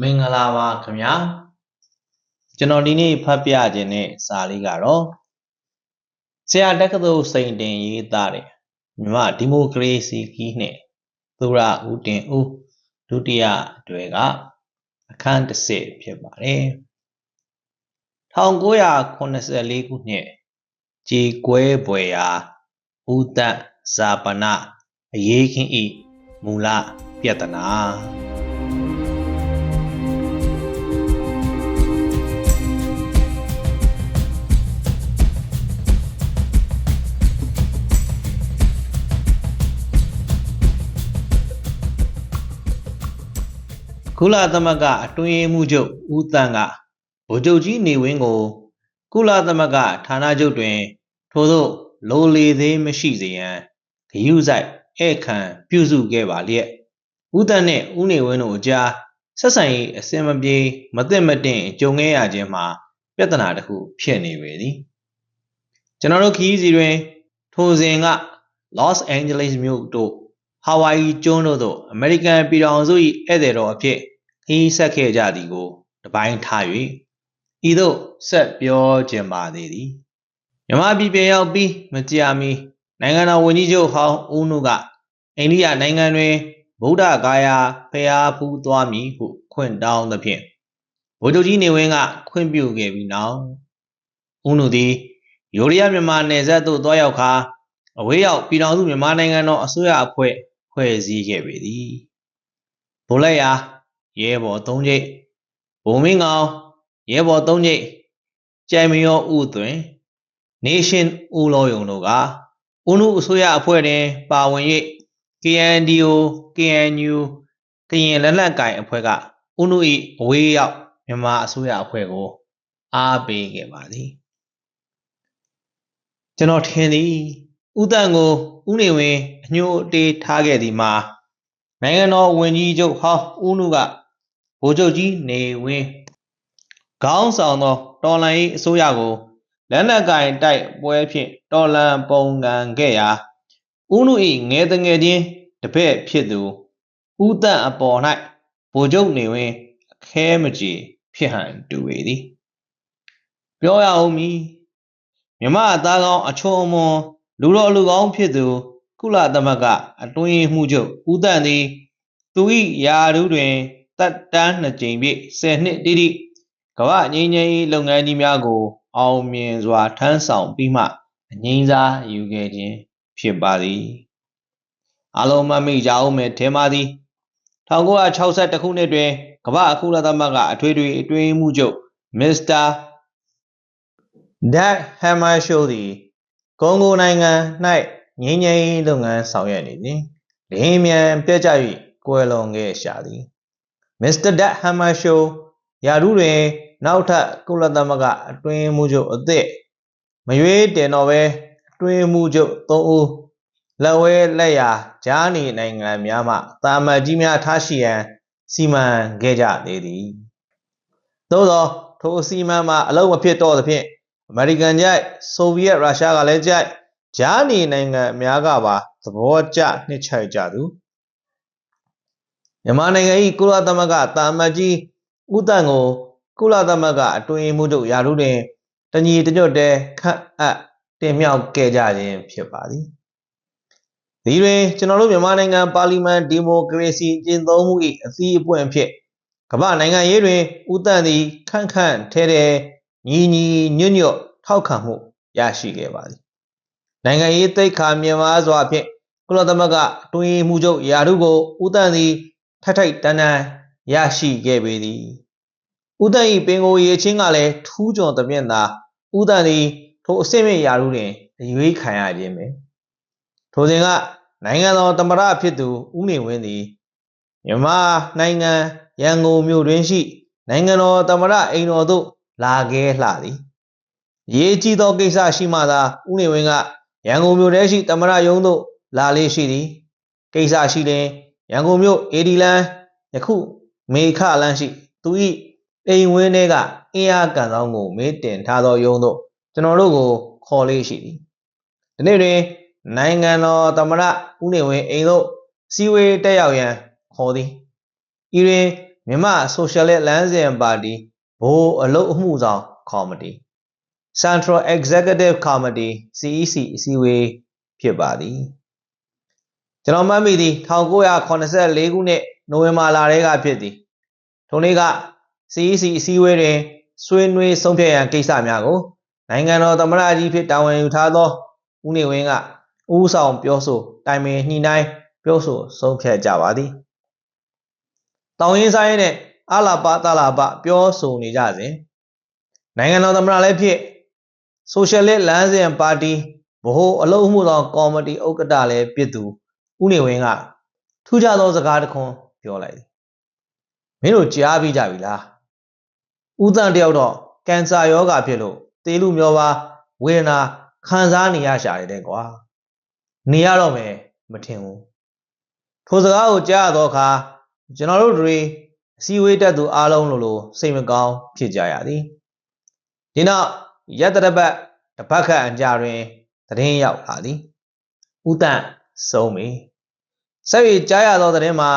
မင်္ဂလာပါခင်ဗျာကျွန်တော်ဒီနေ့ဖတ်ပြခြင်းတဲ့စာလေးကတော့ဆရာတက္ကသိုလ်စိန်တင်ရေးသားတယ်မြန်မာဒီမိုကရေစီကြီးနဲ့သူရဦးတင်ဦးဒုတိယအတွဲကအခန်း30ဖြစ်ပါတယ်1984ခုနှစ်ကြေကွဲပွေရာဦးသက်ဇာပနအရေးခင်းဤမူလပြဿနာ ကုလသမဂ္ဂအတွင်းရေးမှူးချုပ်ဦးတန်းကဗိုလ်ချုပ်ကြီးနေဝင်းကို ကုလသမဂ္ဂဌာနချုပ်တွင် ထိုသို့လိုလေသေးမရှိစေရန်ဂရုစိုက်ဧည့်ခံပြုစုခဲ့ပါလျက်ဦးတန်းနှင့်ဦးနေဝင်းတို့အကြားဆက်ဆံရေးအစင်မပြေမသင့်မတင့်ကြုံခဲ့ရခြင်းမှာပြဿနာတစ်ခုဖြစ်နေပေသည်ကျွန်တော်တို့ခီးစီတွင်ထိုစဉ်က Los Angeles မြို့တို့ ဟာဝိုင်ကျွန်းတို့သို့အမေရိကန်ပြည်ထောင်စု၏ဧည့်သည်တော်အဖြစ်ခီးဆက်ခဲ့ကြသည်ကိုတပိုင်းထား၍ဤသို့ဆက်ပြောခြင်းပါသေးသည်မြမပြည်ပြန်ရောက်ပြီးမကြာမီနိုင်ငံတော်ဝန်ကြီးချုပ်ဟောင်းဦးနုကအိန္ဒိယနိုင်ငံတွင်ဗုဒ္ဓဂါယာဖျားဖူးသွားမည်ဟုခွင့်တောင်းသဖြင့်ဗိုလ်ချုပ်ကြီးနေဝင်းကခွင့်ပြုခဲ့ပြီးနောက်ဦးနုသည်ယူရီးယားမြန်မာနယ်စပ်သို့တွားရောက်ခါအဝေးရောက်ပြည်ထောင်စုမြန်မာနိုင်ငံတော်အစိုးရအဖွဲ့ ဖွဲ့စည်းခဲ့ပေသည်ဗိုလ်လက်ရာရဲဘော်၃ကျိတ်ဘုံမင်းကောင်ရဲဘော်၃ကျိတ်ကြိုင်မရောဥသွင် Nation ဦးလောယုံတို့ကဦးနုအစိုးရအဖွဲ့တွင် ပါဝင်၍ KNDO KNU ကရင်လက်နက်ကင်အဖွဲ့ကဦးနု၏အဝေးရောက်မြန်မာအစိုးရအဖွဲ့ကို အားပေးခဲ့ပါသည်ကျွန်တော်ထင်သည် ဥတန့်ကိုဦးနေဝင်းအညှို့အတေးထားခဲ့သည်မှာနိုင်ငံတော်ဝန်ကြီးချုပ်ဟောင်းဦးနုကဗိုလ်ချုပ်ကြီးနေဝင်းခေါင်းဆောင်သောတော်လှန်ရေးအစိုးရကိုလက်နက်ကင်တိုက်ပွဲဖြင့်တော်လှန်ပုံကန်ခဲ့ရာဦးနု၏ငယ်တငယ်ချင်းတပည့်ဖြစ်သူဦးတန့်အပေါ်၌ဗိုလ်ချုပ်နေဝင်းအခဲမကြေဖြစ်ဟန်တူပေသည်ပြောရအောင်မည်မြမအသားကောင်းအချုံအမွန် လူတော်လူကောင်းဖြစ်သူကုလသမဂ္ဂအတွင်းမှုချုပ်ဦးတန့်သည်သူ၏ယာရူးတွင်တက်တန်းနှစ်ကြိမ်ပြည့်10နှစ်တိတိကမ္ဘာငြိမ်းချမ်းရေးလုပ်ငန်းကြီးများကို အောင်မြင်စွာထမ်းဆောင်ပြီးမှအငိမ့်စားယူခဲ့ခြင်းဖြစ်ပါသည်အလုံးမမိကြအောင်မဲ့ထဲမှာသည်1962ခုနှစ်တွင်ကမ္ဘာကုလသမဂ္ဂအထွေထွေအတွင်းမှုချုပ်မစ္စတာဒက်ဟမ်မာရှိုးသည် ကွန်ဂိုနိုင်ငံ၌ငြိမ်းချမ်းရေးလုပ်ငန်းဆောင်ရွက်နေသည်လင်းမြန်ပြတ်ကျ၍ကွယ်လွန်ခဲ့ရှာသည်မစ္စတာဒက်ဟမ်မာရှိုးယာရုတွင် နောက်ထပ်ကုလသမဂ္ဂအတွင်းမှုချုပ်အသစ်မရွေးတင်တော့ပဲအတွင်းမှုချုပ်၃ဦးလက်ဝဲလက်ရာဂျားနီနိုင်ငံများမှတာမတ်ကြီးများထားရှိရန်စီမံခဲ့ကြသေးသည်သို့သောထိုအစီအမံမှာအလုံးမဖြစ်တော့သဖြင့် အမေရိကန်ကြိုက်ဆိုဗီယက်ရုရှားကလည်းကြိုက်ဂျားနီနိုင်ငံအများကပါသဘောကျနှစ်ချိုက်ကြသူမြန်မာနိုင်ငံ၏ကုလသမဂ္ဂတာမတ်ကြီးဦးတန့်ကိုကုလသမဂ္ဂအတွင်းမှုတို့ယာရုတွင်တညီတညွတ်တည်းခန့်အပ်တင်မြှောက်ခဲ့ကြခြင်းဖြစ်ပါသည်ဒီတွင်ကျွန်တော်တို့မြန်မာနိုင်ငံပါလီမန်ဒီမိုကရေစီကျင့်သုံးမှု၏အစည်းအပွင့်ဖြစ်ကမ္ဘာနိုင်ငံရေးတွင်ဦးတန့်သည်ခန့်ခန့်ထဲထဲ ညီညီညွတ်ညွတ်ထောက်ခံမှုရရှိခဲ့ပါသည်နိုင်ငံရေးသိက္ခာမြင့်မားစွာဖြင့်ကုလသမဂ္ဂတွင်မှုချုပ်ယာရုကိုဦးတန့်သည်ထိုက်ထိုက်တန်တန်ရရှိခဲ့ပေသည်ဦးတန့်၏ပင်ကိုရေချင်းကလည်းထူးချွန်သဖြင့်သာဦးတန့်သည်ထိုအစစ်မြင့်ယာရုတွင်အရွေးခံရခြင်းပဲထိုစဉ်ကနိုင်ငံတော်သမ္မတဖြစ်သူဦးနေဝင်းသည်မြန်မာနိုင်ငံရန်ကုန်မြို့တွင်ရှိနိုင်ငံတော်သမ္မတအိမ်တော်သို့ လာခဲ့လှသည်ရေးကြီးသောကိစ္စရှိမှသာဦးနေဝင်းကရန်ကုန်မြို့ထဲရှိသမ္မတရုံးသို့လာလေးရှိသည်ကိစ္စရှိရင်ရန်ကုန်မြို့အေဒီလန်ယခုမေခလန်းရှိ သူ၏အိမ်ဝင်းထဲကအင်းအားကန်ဆောင်ကိုမေးတင်ထားသောရုံးသို့ကျွန်တော်တို့ကိုခေါ်လေးရှိသည်ဒီနေ့တွင်နိုင်ငံတော်သမ္မတဦးနေဝင်းအိမ်သို့စီဝေးတက်ရောက်ရန်ခေါ်သည်ဤတွင်မြန်မာ Socialist လမ်းစဉ်ပါတီ ဘိုးအလုတ်အမှုဆောင်ကော်မတီ Central Executive Committee CEC အစည်းအဝေးဖြစ်ပါသည်ကျွန်တော်မှတ်မိသည်1984ခုနှစ်နိုဝင်ဘာလတည်းကဖြစ်သည်ထိုနေ့က CEC အစည်းအဝေးတွင်ဆွေးနွေးဆုံးဖြတ်ရန်ကိစ္စများကိုနိုင်ငံတော်သမ္မတကြီးဖြစ်တာဝန်ယူထားသောဦးနေဝင်းကဦးဆောင်ပြောဆိုတိုင်ပင်ညှိနှိုင်းပြောဆိုဆုံးဖြတ်ကြပါသည်တောင်ရင်ဆိုင်နဲ့ အလာပတလာပပြောဆိုနေကြစဉ်နိုင်ငံတော်သမ္မတလည်းဖြစ်ဆိုရှယ်လစ်လမ်းစဉ်ပါတီဗဟိုအလုပ်မှုဆောင်ကော်မတီဥက္ကဋ္ဌလည်းဖြစ်သူဦးနေဝင်းကထူးခြားသောစကားတစ်ခွန်းပြောလိုက်တယ်မင်းတို့ကြားပြီးကြပြီလားဦးတန်တယောက်တော့ကင်ဆာယောဂါဖြစ်လို့သေလူမျောပါဝေဒနာခံစားနေရရှာတယ်ကွာနေရတော့မယ်မထင်ဘူးထိုစကားကိုကြားရတော့အခါကျွန်တော်တို့တွေအ စည်းအဝေးတက်သူအားလုံးလိုလိုစိတ်မကောင်းဖြစ်ကြရသည်ဒီနောက်ရက်တရပတ်တစ်ပတ်ခန့်အကြာတွင်သတင်းရောက်လာသည်ဥတန့်ဆုံးပြီဆက်ပြီးကြားရသောသတင်းမှာ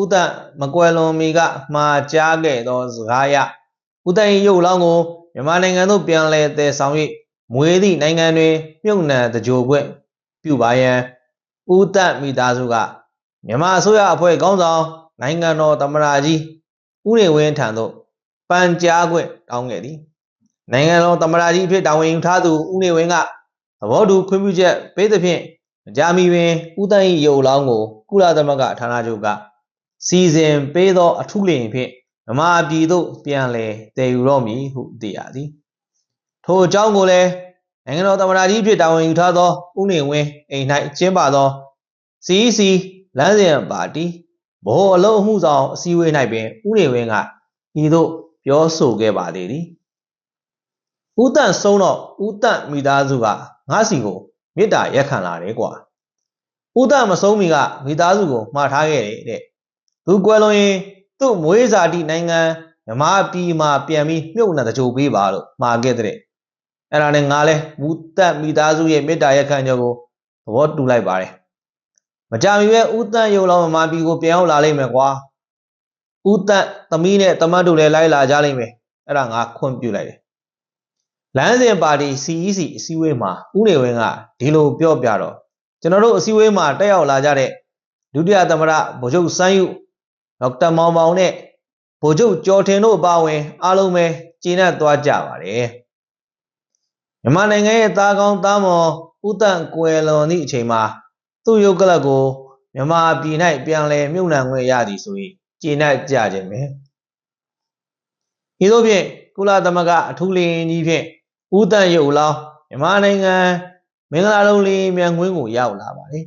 ဥတန့်မကွယ်လွန်မီကမှာကြားခဲ့သောစကားရဥတန့်၏ရုပ်လောင်းကိုမြန်မာနိုင်ငံသို့ပြန်လည်တည်ဆောင်၍မွေးသည့်နိုင်ငံတွင်မြုပ်နှံတကြိုပွင့်ပြုပါရန်ဥတန့်မိသားစုကမြန်မာအစိုးရအဖွဲ့ခေါင်းဆောင်နိုင်ငံတော်သမ္မတကြီး ဦးနေဝင်းထံသို့ပန်ကြားခွင့်တောင်းခဲ့သည်နိုင်ငံတော်သမ္မတကြီးအဖြစ်တာဝန်ယူထားသူဦးနေဝင်းကသဘောတူခွင့်ပြုချက်ပေးသဖြင့်မကြာမီပင်ဦးတန်း၏ရုပ်လောင်းကိုကုလသမဂ္ဂဌာနချုပ်ကစီစဉ်ပေးသောအထုလျင်ဖြင့်မမပြည်သို့ပြန်လည်တည်ယူတော့မည်ဟုသိရသည်ထိုအကြောင်းကိုလည်းနိုင်ငံတော်သမ္မတကြီးဖြစ်တာဝန်ယူထားသောဦးနေဝင်းအိမ်၌ကျင်းပသော CEC လမ်းစဉ်ပါတီ ဗဟိုအလုံးအမှုဆောင်အစည်းအဝေး၌ပင်ဦးနေဝင်းကဤသို့ပြောဆိုခဲ့ပါသေးသည်ဦးတန့်ဆုံးတော့ဦးတန့်မိသားစုကငါစီကိုမေတ္တာရက်ခံလာတယ်ကွာဦးတန့်မဆုံးမီကမိသားစုကိုမှားထားခဲ့တယ်တဲ့သူကွယ်လွန်ရင်သူ့မွေးစာတိနိုင်ငံမြမပြည်မှာပြန်ပြီးမြုပ်နှံတကြိုပေးပါလို့မှာခဲ့တဲ့အဲ့ဒါနဲ့ငါလဲဦးတန့်မိသားစုရဲ့မေတ္တာရက်ခံချက်ကိုသဘောတူလိုက်ပါတယ် မကြမီပဲဦးတန့်ရုံလောင်းမမပြည်ကိုပြန်ရောက်လာလိမ့်မယ်ကွာဦးတန့်သမီးနဲ့တမတ်တို့လည်းလိုက်လာကြလိမ့်မယ်အဲ့ဒါငါခွင့်ပြုလိုက်တယ်လမ်းစဉ်ပါတီ CEC အစည်းအဝေးမှာဦးနေဝင်းကဒီလိုပြောပြတော့ကျွန်တော်တို့အစည်းအဝေးမှာတက်ရောက်လာကြတဲ့ဒုတိယသမ္မတဗိုလ်ချုပ်စန်းယူဒေါက်တာမောင်မောင်နဲ့ဗိုလ်ချုပ်ကျော်ထင်တို့အပါအဝင်အားလုံးပဲကျေနပ်သွားကြပါတယ်မြန်မာနိုင်ငံရဲ့သားကောင်းသားမော်ဥတန့်ကွယ်လွန်သည့်အချိန်မှာ သူ့ရုပ်ကလပ်ကိုမြန်မာပြည်၌ပြန်လည်မြုပ်နှံခွင့်ရသည်ဆို၍ကျေနပ်ကြခြင်းပဲဤသို့ဖြင့်ကုလသမဂ္ဂအထူးလင်းကြီးဖြင့်ဦးတန့်ရုပ်လောင်းမြန်မာနိုင်ငံမင်္ဂလာလုံးလေးမြန်ခွင်းကိုရောက်လာပါတယ်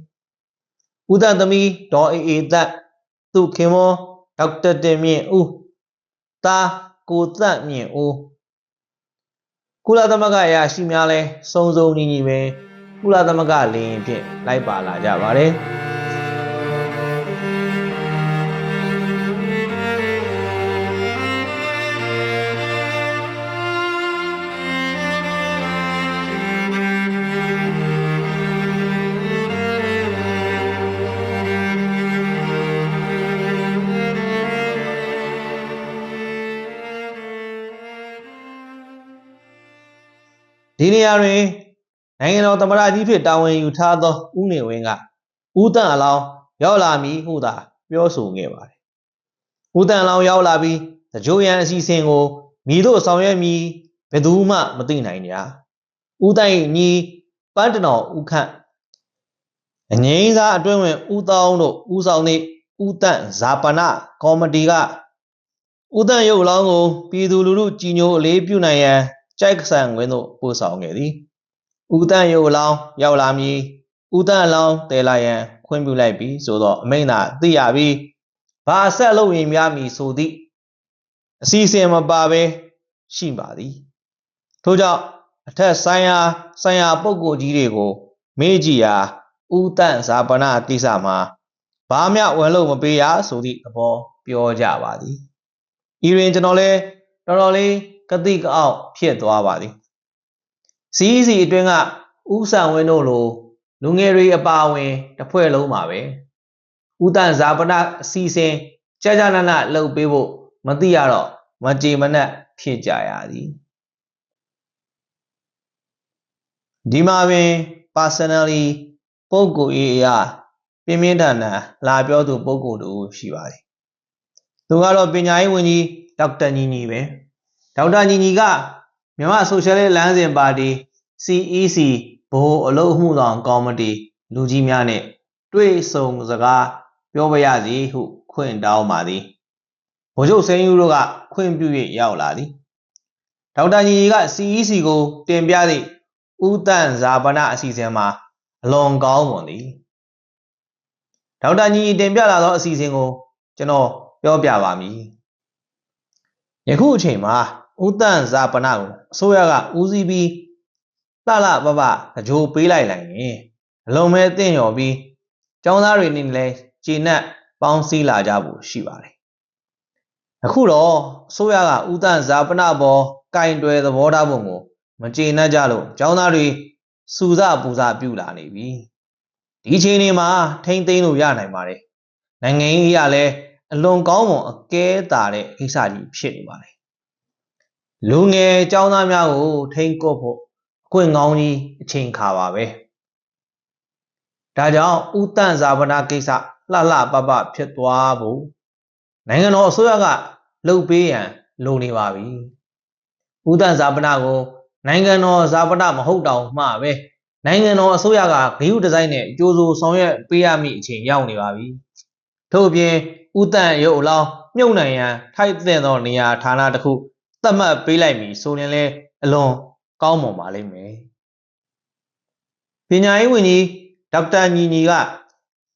ဦးတန့်သမီးဒေါ်အေအေသက်သူခင်မောဒေါက်တာတင်မြင့်ဦးသားကိုသက်မြင့်ဦးကုလသမဂ္ဂအရာရှိများလဲစုံစုံညီညီပဲ ကုလသမဂ္ဂလင်းဖြင့်လိုက်ပါလာကြပါတယ်ဒီနေရာတွင် နိုင်ငံတော်သမ္မတကြီးဖြစ်တာဝန်ယူထားသောဦးနေဝင်းကဦးတန့်အလောင်းရောက်လာမည်ဟုသာပြောဆိုခဲ့ပါတယ်။ဦးတန့်အလောင်းရောက်လာပြီးသကြိုးရန်အစီအစဉ်ကိုမိတို့ဆောင်ရွက်မည်ဘယ်သူမှမသိနိုင်ကြ။ဦးတန့်၏ညီပန်းတနော်ဦးခန့်အငိမ့်စားအတွင်းဝင်ဦးတောင်းတို့ဦးဆောင်သည့်ဦးတန့်ဇာပနကော်မတီကဦးတန့်ရုပ်လောင်းကိုပြည်သူလူထုကြည်ညိုအလေးပြုနိုင်ရန်ကြိုက်ဆန်ဝင်းတို့ပို့ဆောင်ခဲ့သည် ဦးတန့်ရုပ်အလောင်းရောက်လာမည်ဦးတန့်အလောင်းတည်လာရန် ခွင့်ပြုလိုက်ပြီးဆိုတော့အမိန့်သာသိရပြီးဘာဆက်လုပ်ရင်များမည်ဆိုသည့်အစီအစဉ်မပါဘဲရှိပါသည်ထို့ကြောင့်အထက်ဆိုင်ရာဆိုင်ရာပုဂ္ဂိုလ်ကြီးတွေကို မေးကြည့်ရာဦးတန့်ဇာပနာကိစ္စမှာဘာမျှဝင်လို့မပေးရဆိုသည့်သဘောပြောကြပါသည်ဤတွင်ကျွန်တော်လဲတော်တော်လေးကတိကအောက်ဖြစ်သွားပါသည် စီးစီအတွင်းကဥဆန်ဝင်းတို့လိုလူငယ်တွေအပါအဝင်တစ်ဖွဲ့လုံးပါပဲဥတန်ဇာပနအစီစဉ်ကြာကြာနာနာလှုပ်ပေးဖို့မသိရတော့မကြေမနက်ဖြစ်ကြရသည်ဒီမှာပင် personally ပုဂ္ဂိုလ်ရေးအရာပြင်းပြင်းထန်ထန်လာပြောသူပုဂ္ဂိုလ်တူရှိပါတယ်သူကတော့ပညာရေးဝန်ကြီးဒေါက်တာညီညီပဲဒေါက်တာညီညီက မြန်မာဆိုရှယ်လစ်လမ်းစဉ်ပါတီ CEC ဘိုးအလုပ်မှုဆောင်ကော်မတီလူကြီးများနဲ့တွေ့ဆုံစကားပြောပါရစီဟုခွင့်တောင်းပါသည်ဗိုလ်ချုပ်စိန်ယူတို့ကခွင့်ပြု၍ရောက်လာသည်ဒေါက်တာညီညီက CEC ကိုတင်ပြသည့်ဥတန့်ဇာပနအစီအစဉ်မှာအလွန်ကောင်းမွန်သည်ဒေါက်တာညီညီတင်ပြလာသောအစီအစဉ်ကိုကျွန်တော်ပြောပြပါမည်ယခုအချိန်မှာဥတန့်ဇာပနကို အစိုးရကဦးစီးပြီးလှလှပပအကြိုးပေးလိုက်လိုက်ရင်အလုံးမဲတင့်ရော်ပြီးကျောင်းသားတွေနေလည်းခြေနဲ့ပေါင်းစည်းလာကြဖို့ရှိပါတယ်အခုတော့အစိုးရကဥတန့်ဇာပနပေါ်ကင်တွယ်သဘောထားပုံကို မကျေနပ်ကြလို့ကျောင်းသားတွေစူစပူစပြုလာနေပြီဒီချိန်နေမှာထိမ့်သိမ်းလို့ရနိုင်ပါတယ်နိုင်ငံရေးအရလည်းအလွန်ကောင်းမွန်အကဲတာတဲ့ကိစ္စကြီးဖြစ်နေပါတယ် လူငယ်ကျောင်းသားများကို ထိမ့်ကွပ်ဖို့အခွင့်ကောင်းကြီးအချိန်ခါပါပဲဒါကြောင့်ဥတန့်ဇာပနာကိစ္စလှလှပပဖြစ်သွားဖို့နိုင်ငံတော်အစိုးရကလှုပ်ပေးရန်လိုနေပါပြီဥတန့်ဇာပနာကို နိုင်ငံတော်ဇာပနာမဟုတ်တောင်မှပဲနိုင်ငံတော်အစိုးရကဂရုဒီဇိုင်းနဲ့ကြိုးစိုးဆောင်ရွက်ပေးရမည့်အချိန်ရောက်နေပါပြီထို့အပြင်ဥတန့်ရုပ်အလောင်းမြုပ်နိုင်ရန်ထိုက်တဲ့သောနေရာဌာနတစ်ခု သတ်မှတ်ပေးလိုက်မည်ဆိုရင်လည်းအလွန်ကောင်းမွန်ပါလိမ့်မယ်ပညာရေးဝန်ကြီးဒေါက်တာညီညီက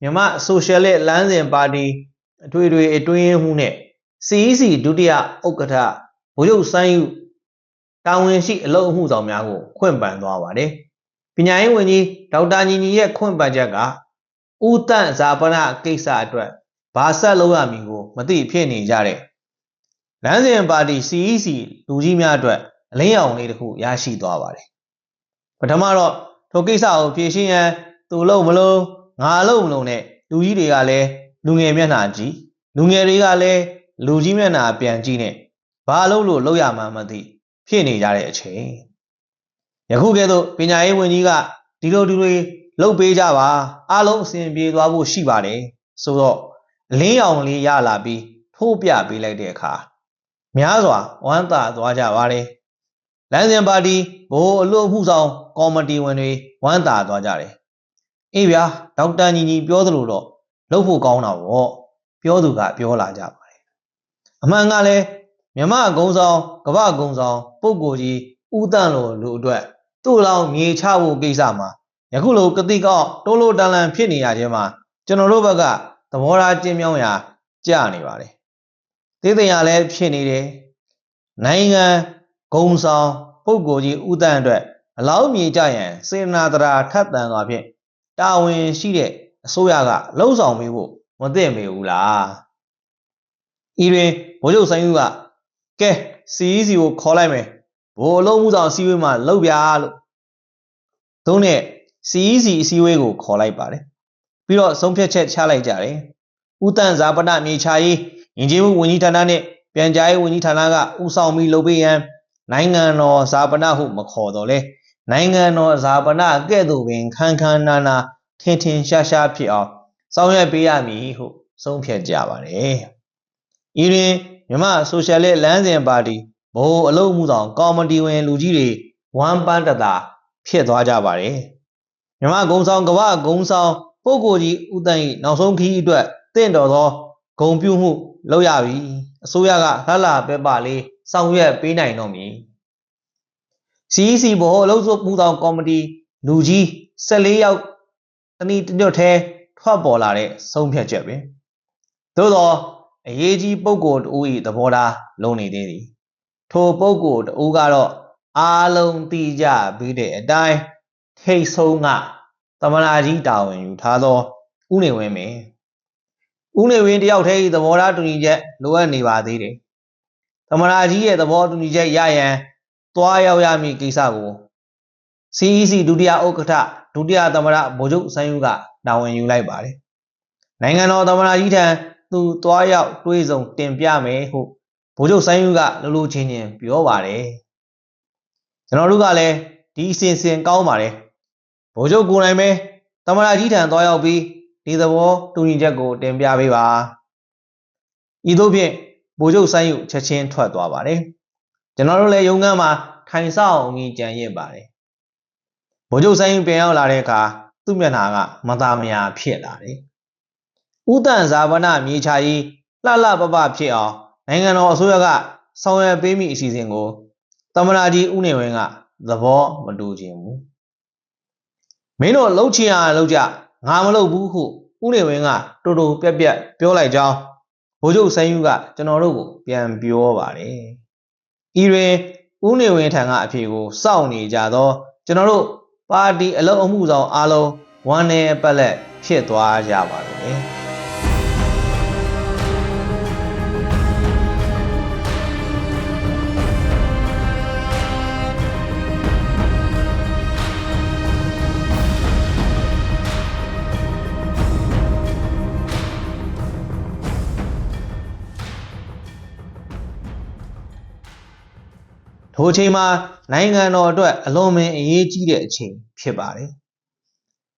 မြမဆိုရှယ်လစ်လမ်းစဉ်ပါတီအထွေထွေအတွင်းမှုနဲ့ CEC ဒုတိယဥက္ကဋ္ဌဗိုလ်ချုပ်ဆိုင်းယူတာဝန်ရှိအလုပ်အမှုဆောင်များကိုခွင့်ပန်သွားပါတယ်။ပညာရေးဝန်ကြီးဒေါက်တာညီညီရဲ့ခွင့်ပန်ချက်ကဥတန့်ဇာပနကိစ္စအတွက်ဘာဆက်လုပ်ရမည်ကိုမသိဖြစ်နေကြတဲ့ လမ်းစဉ်ပါတီ CEC လူကြီးများအတွက်အလင်းရောင်လေးတစ်ခုရရှိသွားပါတယ်။ပထမတော့ထိုကိစ္စကိုဖြေရှင်းရန်သူလို့မလို့ငါလို့မလို့နဲ့လူကြီးတွေကလည်းလူငယ်မျက်နှာကြည့်လူငယ်တွေကလည်းလူကြီးမျက်နှာပြန်ကြည့်နဲ့ဘာလို့လို့လောက်ရမှမသိဖြစ်နေကြတဲ့အချိန်ယခုကဲ့သို့ပညာရေးဝန်ကြီးကဒီလိုဒီလိုလှုပ်ပေးကြပါအားလုံးအစဉ်ပြေသွားဖို့ရှိပါတယ်ဆိုတော့အလင်းရောင်လေးရလာပြီးထိုးပြပေးလိုက်တဲ့အခါ များစွာဝမ်းသာသွားကြပါတယ်လမ်းစဉ်ပါတီဘိုးအလို့မှုဆောင်ကော်မတီဝင်တွေဝမ်းသာသွားကြတယ်အေးဗျာဒေါက်တာညီညီပြောသလိုတော့လုပ်ဖို့ကောင်းတာပေါ့ပြောသူကပြောလာကြပါတယ်အမှန်ကလည်းမြမဂုံဆောင်ကပဂုံဆောင်ပုပ်ကိုကြီးဥတန့်လိုလူအတွက်သူ့လောင်မြေချဖို့ကိစ္စမှာယခုလိုကတိကောက်တိုးလိုတန်လန်ဖြစ်နေရခြင်းမှာကျွန်တော်တို့ဘက်ကသဘောထားကျင်းမြောင်းရာကြနေပါတယ် သေးသိရလည်းဖြစ်နေတယ်နိုင်ငံဂုံဆောင်ပုပ်ကိုကြီးဥတန့်အတွက်အလောက်မြေကြရန်စေနာတရာထပ်တန်စွာဖြင့်တာဝန်ရှိတဲ့အစိုးရကလှုံ့ဆော်ပေးဖို့မသင့်ပေဘူးလားဤတွင်ဗိုလ်ချုပ်ဆိုင်ဦးကကဲ CEC ကိုခေါ်လိုက်မယ်ဘိုလ်အလုံးမှုဆောင်အစည်းအဝေးမှာလှုပ်ပြလို့သူနဲ့ CEC အစည်းအဝေးကိုခေါ်လိုက်ပါတယ်ပြီးတော့ဆုံးဖြတ်ချက်ချလိုက်ကြတယ်ဥတန့်ဇာပနမြေချရေး ယဉ်ကျေးမှုဝန်ကြီးဌာနနဲ့ပြန်ကြားရေးဝန်ကြီးဌာနကဥဆောင်ပြီးလုပ်ပေးရန်နိုင်ငံတော်ဇာပနဟုမခေါ်တော့လဲနိုင်ငံတော်ဇာပနကဲ့သို့ပင်ခန်းခန်းနာနာထင်ထင်ရှားရှားဖြစ်အောင်ဆောင်ရွက်ပေးရမည်ဟုဆုံးဖြတ်ကြပါတယ်။ဤတွင်မြမဆိုရှယ်လစ်လမ်းစဉ်ပါတီဘိုးအလုံးမှုဆောင်ကော်မတီဝင်လူကြီးတွေဝမ်းပန်းတသာဖြစ်သွားကြပါတယ်။မြမဂုံဆောင်ကမ္ဘာဂုံဆောင်ပုဂ္ဂိုလ်ကြီးဦးတန်း၏နောက်ဆုံးခီးအတွက်တင့်တော်သော ဂုံပြုမှုလုပ်ရပြီ။အစိုးရကလှလှပဲပလေးဆောင်ရွက်ပေးနိုင်တော့မည်။ CEC ဘောအလုံးစုံပူဆောင်ကော်မတီလူကြီး14ယောက်တနည်းတညွတ်ထဲထွက်ပေါ်လာတဲ့ဆုံးဖြတ်ချက်ပဲသို့သောအရေးကြီးပုဂ္ဂိုလ်တဦး၏သဘောထားလုံးနေသေးသည်ထိုပုဂ္ဂိုလ်တဦးကတော့အားလုံးသိကြပြီးတဲ့အတိုင်းထိတ်ဆုံးကသမလာကြီးတာဝန်ယူထားသောဥနေဝင်းပင် ဥနေဝင်းတယောက်တည်း၏သဘောထားတူညီချက်လိုအပ်နေပါသေးတယ်သမလာကြီးရဲ့သဘောတူညီချက်ရရန်သွားရောက်ရမည့်ကိစ္စကို CEC ဒုတိယဥက္ကဋ္ဌဒုတိယသမ္မတဗိုလ်ချုပ်ဆန်းယူကတာဝန်ယူလိုက်ပါတယ်။နိုင်ငံတော်သမ္မတကြီးထံသူသွားရောက်တွေးဆုံတင်ပြမယ်ဟုဗိုလ်ချုပ်ဆိုင်းယူကလှလှချင်းချင်းပြောပါတယ်ကျွန်တော်တို့ကလည်းဒီအစဉ်စဉ်ကောင်းပါတယ်ဗိုလ်ချုပ်ကိုယ်တိုင်ပဲတမရာကြီးထံသွားရောက်ပြီး ဒီသဘောတူညီချက်ကိုတင်ပြပေးပါဤသို့ဖြင့်ဗိုလ်ချုပ်ဆိုင်းယူချက်ချင်းထွက်သွားပါတယ်ကျွန်တော်တို့လည်းရုံးခန်းမှာထိုင်ဆောင်ပြီးကြံရစ်ပါတယ်ဗိုလ်ချုပ်ဆိုင်းယူပြန်ရောက်လာတဲ့အခါသူ့မျက်နှာကမသားမယာဖြစ်လာတယ်ဥတန်ဇာဝနမြေချာကြီးလှလှပပဖြစ်အောင်နိုင်ငံတော်အစိုးရကဆောင်ရွက်ပေးမိအစီအစဉ်ကိုတမနာကြီးဦးနေဝင်းကသဘောမတူခြင်းဘူးမင်းတို့လှုပ်ချင်ရလှုပ်ကြ ငါမလှုပ်ဘူးဟုဦးနေဝင်းကတူတူပြက်ပြက်ပြောလိုက်ကြောင်းဗိုလ်ချုပ်ဆိုင်းယူကကျွန်တော်တို့ကိုပြန်ပြောပါတယ်ဤတွင်ဦးနေဝင်းထံကအဖြေကိုစောင့်နေကြသောကျွန်တော်တို့ပါတီအလုံးအမှုဆောင်အားလုံးဝမ်းနေပက်လက်ဖြစ်သွားကြပါတော့တယ် ထိုအချိန်မှာနိုင်ငံတော်အတွက်အလွန်ပင်အရေးကြီးတဲ့အချိန်ဖြစ်ပါတယ်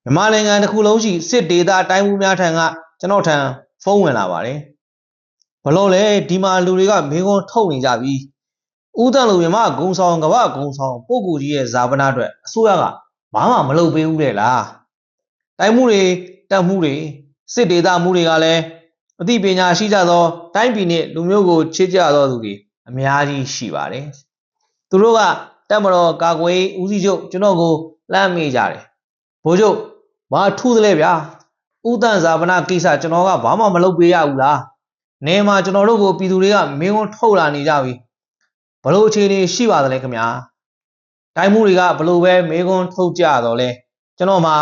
မြန်မာနိုင်ငံတစ်ခုလုံးရှိစစ်ဒေသတိုင်းမှုများထံကကျွန်တော်ထံဖုန်းဝင်လာပါတယ်ဘလို့လဲဒီမှာလူတွေကမင်းကုန်းထုတ်နေကြပြီဦးတန်လူမြမဂုံဆောင်ကမ္ဘာဂုံဆောင်ပုဂ္ဂိုလ်ကြီးရဲ့ဇာပနာအတွက်အစိုးရကဘာမှမလုပ်ပေးဘူးတဲ့လားတိုင်းမှုတွေတပ်မှုတွေစစ်ဒေသမှုတွေကလည်းအသိပညာရှိကြသောတိုင်းပြည်နဲ့လူမျိုးကိုချစ်ကြသောသူတွေအများကြီးရှိပါတယ် သူတို့ကတက်မတော်ကာကွယ်ဦးစီးချုပ်ကျွန်တော်ကိုလှမ်းမိကြတယ်ဘိုးချုပ်ဘာထူးသလဲဗျာဥတန်ဇာပနာကိစ္စကျွန်တော်ကဘာမှမလုပ်ပေးရဘူးလားနေမှာကျွန်တော်တို့ကိုပြည်သူတွေကမင်းဝထုတ်လာနေကြပြီဘလို့အခြေအနေရှိပါသလဲခင်ဗျာတိုင်းမှုတွေကဘလို့ပဲမေကွန်းထုတ်ကြတော့လဲကျွန်တော်မှာ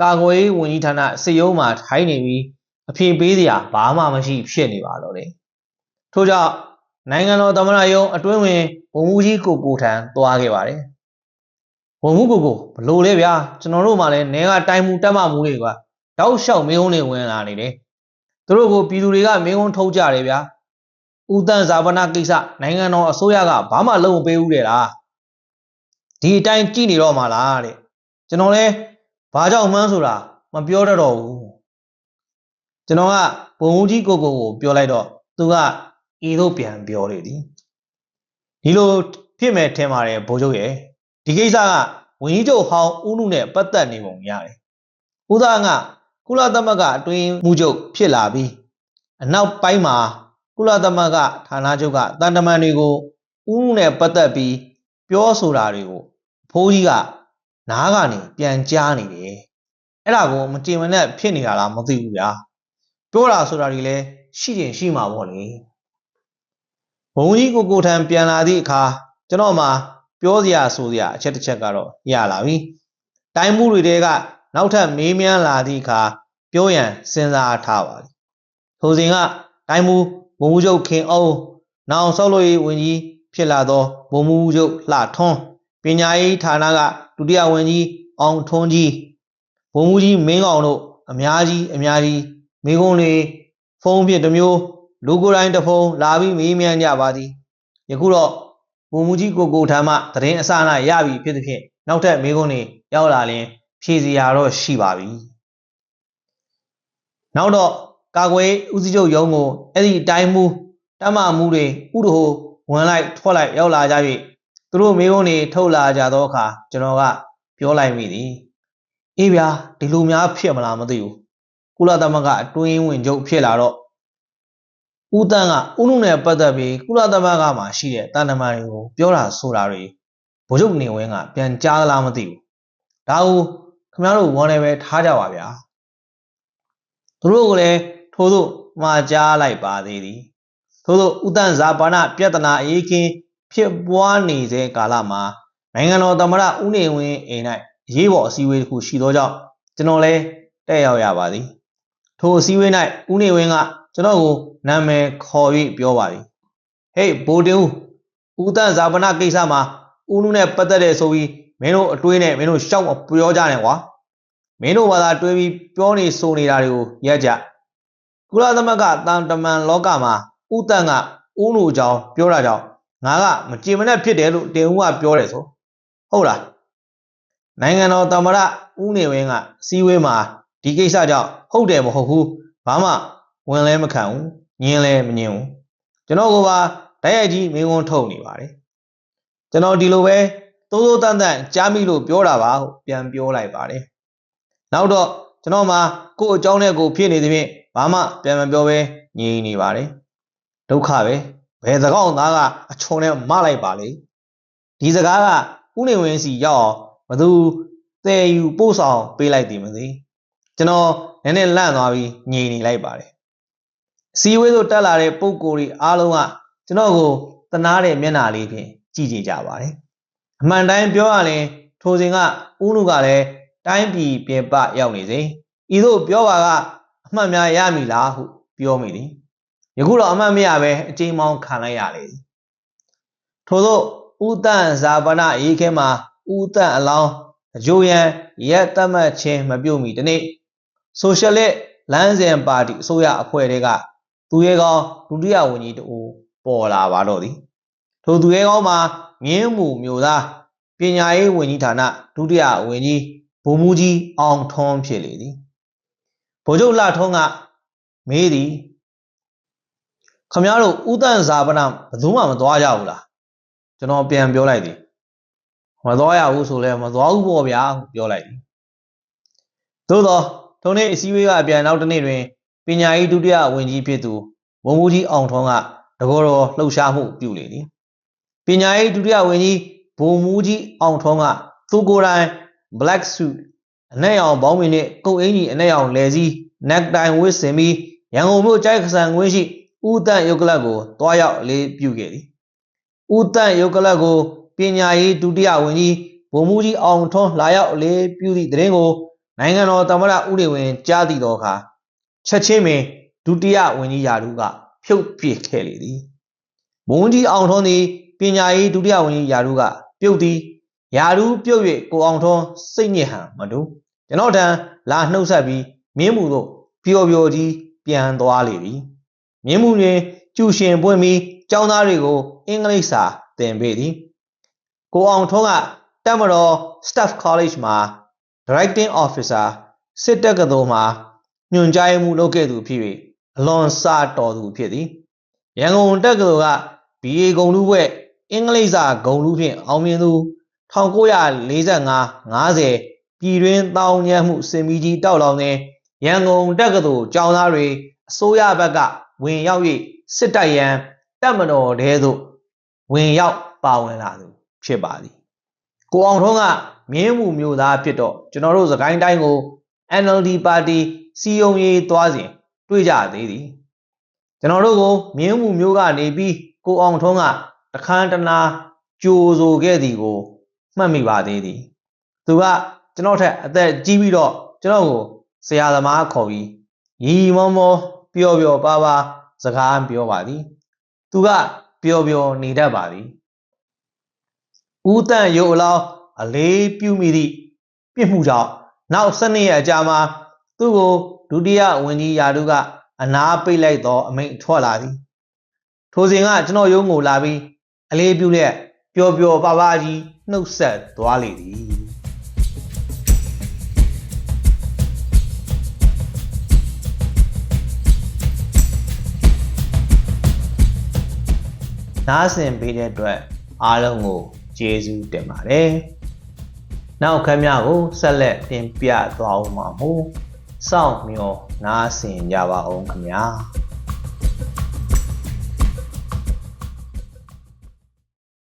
ကာကွယ်ဝင်ကြီးဌာနစစ်ရုံးမှာထိုင်းနေပြီးအဖြေပေးစရာဘာမှမရှိဖြစ်နေပါတော့လေထို့ကြောင့် နိုင်ငံတော်သမ္မတရုံးအတွင်းဝင်ဘုံမူကြီးကိုကိုထံသွားခဲ့ပါတယ်ဘုံမူကိုကိုဘလို့လဲဗျာကျွန်တော်တို့မှလည်းနဲကတိုင်မှုတက်မှမှုတွေကတောက်လျှောက်မင်းုံတွေဝင်လာနေတယ်သူတို့ကိုပြည်သူတွေကမင်းုံထုတ်ကြတယ်ဗျာဦးတန်းဇာပနာကိစ္စနိုင်ငံတော်အစိုးရကဘာမှလုပ်မပေးဘူးတဲ့လားဒီအတိုင်းကြည့်နေတော့မှလားတဲ့ကျွန်တော်လဲဘာကြောင့်မှန်းဆိုတာမပြောတတ်တော့ဘူးကျွန်တော်ကဘုံဦးကြီးကိုကိုကိုပြောလိုက်တော့သူက ဤသို့ပြန်ပြောလေသည်ဒီလိုဖြစ်မဲ့ထင်ပါတယ်ဘိုးချုပ်ရဲ့ဒီကိစ္စကဝင်းကြီးချုပ်ဟောင်းဦးနုနဲ့ပတ်သက်နေပုံရတယ်ဦးသားကကုလသမဂ္ဂအတွင်းမှုချုပ်ဖြစ်လာပြီးအနောက်ပိုင်းမှာကုလသမဂ္ဂဌာနချုပ်ကတန်တမန်တွေကိုဦးနုနဲ့ပတ်သက်ပြီးပြောဆိုတာတွေကိုဖိုးကြီးကနားကနေပြန်ကြားနေတယ်အဲ့ဒါကိုမကြင်မနဲ့ဖြစ်နေတာလားမသိဘူးဗျာပြောတာဆိုတာတွေလည်းရှိရင်ရှိမှာပေါ့လေ ဘုံကြီးကိုကိုထံပြန်လာသည့်အခါကျွန်တော်မှပြောစရာဆိုစရာအချက်တစ်ချက်ကတော့ရလာပြီတိုင်းမှုတွေတဲကနောက်ထပ်မေးမြန်းလာသည့်အခါပြောရန်စဉ်းစားထားပါသည်ထိုစဉ်ကတိုင်းမှုဘုံမှုချုပ်ခင်အောင်နောင်ဆောက်လို့ရေးဝန်ကြီးဖြစ်လာသောဘုံမှုချုပ်လှထွန်းပညာရေးဌာနကဒုတိယဝန်ကြီးအောင်ထွန်းကြီးဘုံမှုကြီးမင်းကောင်တို့အများကြီးအများကြီးမိကုန်းလေးဖုန်းဖြင့်တစ်မျိုး လူကိုယ်တိုင်တဖုံလာပြီးမေးမြန်းကြပါသည်ယခုတော့ဘုံမူကြီးကိုကိုထမ်းမှသတင်းအစအနရပြီဖြစ်သဖြင့်နောက်ထပ်မေးခွန်းတွေရောက်လာရင်ဖြေစရာတော့ရှိပါပြီနောက်တော့ကာကွယ်ဦးစီးချုပ်ရုံးကိုအဲ့ဒီအတိုင်းမူတမမှုတွေဥဒဟိုဝင်လိုက်ထွက်လိုက်ရောက်လာကြ၍သူတို့မေးခွန်းတွေထုတ်လာကြသောအခါကျွန်တော်ကပြောလိုက်မိသည်အေးဗျာဒီလိုများဖြစ်မလားမသိဘူးကုလသမဂ္ဂအတွင်းဝင်ချုပ်ဖြစ်လာတော့ ဦးတန်းကဦးနုနဲ့ပတ်သက်ပြီးကုလသမဂ္ဂမှာရှိတဲ့တန်တမာတွေကိုပြောတာဆိုတာတွေဗိုလ်ချုပ်နေဝင်းကပြန်ကြားလားမသိဘူးဒါကိုခင်ဗျားတို့ဝေါ်နေပဲထားကြပါဗျာသူတို့ကလည်းထို့သို့မှာကြားလိုက်ပါသေးသည်ထို့သောဥတန်ဇာပါဏပြဿနာအရေးကင်းဖြစ်ပွားနေတဲ့ကာလမှာနိုင်ငံတော်သမ္မတဦးနေဝင်းအိမ်၌အရေးပေါ်အစည်းအဝေးတစ်ခုရှိသောကြောင့်ကျွန်တော်လည်းတက်ရောက်ရပါသည်ထိုအစည်းအဝေး၌ဦးနေဝင်းကကျွန်တော်ကို နာမည်ခေါ်၍ပြောပါသည်ဟေးဘိုးတင်ဦးဦးတန်ဇာပနာကိစ္စမှာဦးနုနဲ့ပတ်သက်တဲ့ဆိုပြီးမင်းတို့အတွေးနဲ့မင်းတို့ရှောက်ပြောကြတယ်ကွာမင်းတို့ဘာသာတွေးပြီးပြောနေဆိုနေတာတွေကိုရက်ကြကုလသမဂ္ဂတန်တမန်လောကမှာဥတန်ကဦးနုအကြောင်းပြောတာကြောင့်ငါကမကြင်မနဲ့ဖြစ်တယ်လို့တင်ဦးကပြောတယ်ဆိုဟုတ်လားနိုင်ငံတော်သမ္မတဦးနေဝင်းကစီးဝေးမှာဒီကိစ္စကြောင့်ဟုတ်တယ်မဟုတ်ဘူးဘာမှဝင်လဲမခံဘူး ညင်းလဲမညင်းဘူးကျွန်တော်ကပါတိုက်ရိုက်ကြီးမင်းဝန်းထုတ်နေပါတယ်ကျွန်တော်ဒီလိုပဲတိုးတိုးတန်တန်ကြားမိလို့ပြောတာပါဟုပြန်ပြောလိုက်ပါတယ်နောက်တော့ကျွန်တော်မှကို့အကြောင်းနဲ့ကိုဖြစ်နေသဖြင့်ဘာမှပြန်မပြောဘဲငြိမ်နေပါတယ်ဒုက္ခပဲဘယ်သကောင်သားကအချုံနဲ့မလိုက်ပါလေဒီစကားကဥနေဝင်းစီရောက်အောင်ဘသူတဲယူပို့ဆောင်ပေးလိုက်တယ်မသိကျွန်တော်နည်းနည်းလန့်သွားပြီးငြိမ်နေလိုက်ပါတယ် စီဝေးသို့တက်လာတဲ့ပုံကိုယ်တွေအားလုံးကကျွန်တော်ကိုတနာတဲ့မျက်နှာလေးဖြင့်ကြည့်ကြည့်ကြပါတယ်အမှန်တိုင်းပြောရရင်ထိုစဉ်ကဥနုကလည်းတိုင်းပြည်ပြင်ပရောက်နေစဉ်ဤသို့ပြောပါကအမှတ်များရမည်လားဟုပြောမိသည်ယခုတော့အမှတ်မရပဲအချိန်မောင်းခံလိုက်ရလေသည်ထို့သောဥတန့်ဇာပနရေးခဲမှာဥတန့်အလောင်းအကျိုးရန်ရက်တတ်မှတ်ခြင်းမပြုတ်မီတနေ့ဆိုရှယ်လစ်လမ်းစဉ်ပါတီအစိုးရအဖွဲ့တွေက သူရဲကောင်းဒုတိယဝန်ကြီးတူပေါ်လာပါတော့သည်ထိုသူရဲကောင်းမှာငင်းမှုမျိုးသားပညာရေးဝန်ကြီးဌာနဒုတိယဝန်ကြီးဗိုလ်မှူးကြီးအောင်ထွန်းဖြစ်လေသည်ဗိုလ်ချုပ်လှထုံးကမေးသည်ခမရတို့ဥတန့်ဇာပနဘယ်သူမှမသွားကြဘူးလားကျွန်တော်ပြန်ပြောလိုက်သည်မသွားရဘူးဆိုလဲမသွားဘူးပေါ့ဗျာဟုပြောလိုက်သည်သို့သောထုံးနေ့အစည်းအဝေးကအပြန်နောက်တစ်နေ့တွင် ပညာရေးဒုတိယဝန်ကြီးဖြစ်သူဝန်မှုကြီးအောင်ထွန်းကတကောတော်လှုပ်ရှားမှုပြုလေသည်ပညာရေးဒုတိယဝန်ကြီးဗိုလ်မှူးကြီးအောင်ထွန်းကသူကိုယ်တိုင် black suit အနက်ရောင်ဘောင်းမီနဲ့ကုတ်အင်ကြီးအနက်ရောင်လဲစည်း neck tie ဝတ်ဆင်ပြီးရန်ကုန်မြို့ကြိုက်ခစံကွင်းရှိဥတန့်ရုပ်ကလပ်ကိုတွားရောက်အလေးပြုခဲ့သည်ဥတန့်ရုပ်ကလပ်ကိုပညာရေးဒုတိယဝန်ကြီးဗိုလ်မှူးကြီးအောင်ထွန်းလာရောက်အလေးပြုသည့်တရင်ကိုနိုင်ငံတော်သမ္မတဦးနေဝင်းကြားသိသောအခါ ချက်ချင်းပင်ဒုတိယဝန်ကြီးရာထူးကဖြုတ်ပစ်ခဲ့လေသည်မွန်းကြီးအောင်ထွန်းသည်ပညာရေးဒုတိယဝန်ကြီးရာထူးကပြုတ်သည်ရာထူးပြုတ်၍ကိုအောင်ထွန်းစိတ်ညစ်ဟန်မတူကျွန်တော်တန်လာနှုတ်ဆက်ပြီးမြင်းမှုတို့ပျော်ပျော်ကြီးပြန်သွားလေပြီမြင်းမှုတွင်ကျူရှင်ပွင့်ပြီးចောင်းသားတွေကိုအင်္ဂလိပ်စာသင်ပေးသည်ကိုအောင်ထွန်းကတက်မတော် Staff College မှာ Directing Officer စစ်တပ်ကတော်မှာ ညွှန်ကြားမှုလုပ်ခဲ့သူဖြစ်၍အလွန်စာတော်သူဖြစ်သည်ရန်ကုန်တက္ကသိုလ်က BA ဂုံလူဘွဲ့အင်္ဂလိပ်စာဂုံလူဖြင့်အောင်မြင်သူ1945 50ပြည်တွင်းတောင်းညံ့မှုစင်မီကြီးတောက်လောင်တဲ့ရန်ကုန်တက္ကသိုလ်ကျောင်းသားတွေအစိုးရဘက်ကဝင်ရောက်၍စစ်တပ်ရန်တပ်မတော်တဲသို့ဝင်ရောက်ပါဝင်လာသူဖြစ်ပါသည်ကိုအောင်ထွန်းကမြင်းမှုမျိုးသားဖြစ်တော့ကျွန်တော်တို့စကိုင်းတိုင်းကို NLD ပါတီ စီယုံရေးသွားစဉ်တွေ့ကြသေးသည်ကျွန်တော်တို့ကိုမြင်းမှုမျိုးကနေပြီးကိုအောင်ထွန်းကတခန်းတနာကြိုးဆိုခဲ့သည်ကိုမှတ်မိပါသေးသည်သူကကျွန်တော်ထက်အသက်ကြီးပြီးတော့ကျွန်တော်ကိုဆရာသမားခေါ်ပြီးရီမောမောပျော်ပျော်ပါပါစကားပြောပါသည်သူကပျော်ပျော်နေတတ်ပါသည်ဦးတန့်ရုပ်အလောင်းအလေးပြုမိသည့်ပြစ်မှုကြောင့်နောက်၁၂ရက်အကြာမှာ သူ့ကိုဒုတိယဝန်ကြီးရာထူးကအနားပိတ်လိုက်သောအမိန့်ထွက်လာသည်ထိုစဉ်ကကျွန်တော်ရုံးကိုလာပြီးအလေးပြုလျက်ပျော်ပျော်ပါပါကြီးနှုတ်ဆက်သွားလေသည်နားဆင်ပေးတဲ့အတွက်အားလုံးကိုကျေးဇူးတင်ပါတယ်။နောက်ခမ်းများကိုဆက်လက်တင်ပြသွားအောင်ပါမို့ စောင့်မျှော်နားဆင်ကြပါအောင်ခင်ဗျာ။